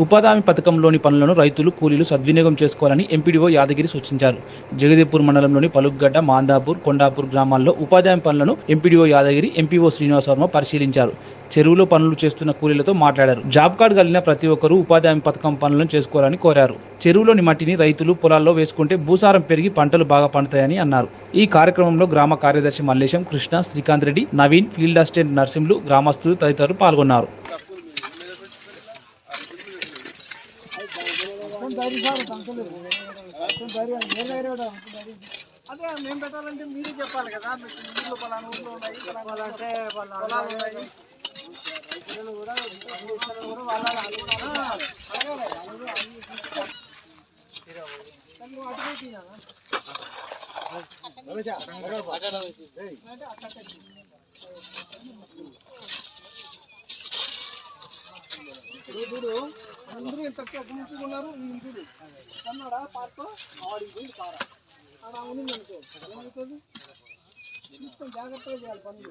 ఉపాధి హామీ పథకంలోని పనులను రైతులు కూలీలు సద్వినియోగం చేసుకోవాలని ఎంపీడీఓ యాదగిరి సూచించారు. జగదీపూర్ మండలంలోని పలుగ్గడ్డ మాందాపూర్ కొండాపూర్ గ్రామాల్లో ఉపాధి పనులను ఎంపీడీఓ యాదగిరి ఎంపీఓ శ్రీనివాస వర్మ పరిశీలించారు. చెరువులో పనులు చేస్తున్న కూలీలతో మాట్లాడారు. జాబ్ కార్డు కలిగిన ప్రతి ఒక్కరూ ఉపాధి హామీ పథకం పనులను చేసుకోవాలని కోరారు. చెరువులోని మట్టిని రైతులు పొలాల్లో వేసుకుంటే భూసారం పెరిగి పంటలు బాగా పండుతాయని అన్నారు. ఈ కార్యక్రమంలో గ్రామ కార్యదర్శి మల్లేశం కృష్ణ శ్రీకాంత్ రెడ్డి నవీన్ ఫీల్డ్ అసిస్టెంట్ నర్సింహులు గ్రామస్తులు తదితరులు పాల్గొన్నారు. అదే మేము పెట్టాలంటే మీరే చెప్పాలి కదా మీకు ఊర్లో పలానా ఊర్లో ఉన్నాయి పలానా అంటే పొలాలు ఉన్నాయి రైతులు కూడా రైతులు కూడా వాళ్ళ ఆ, అడగాలి. అడిగి- అడిగి తీసుకో. కానీ నువ్వు అటు పోయి తినాలా? అంటే అట్లా కట్టి. ఇప్పుడు చూడు అందరూ ఈ ఇంటిది కన్నాడా పార్తో ఆడికి పోయి కారా ఆడ ఉంది అనుకో ఏమవుతుంది మొత్తం జాగ్రత్తగా చేయాలి పనులు.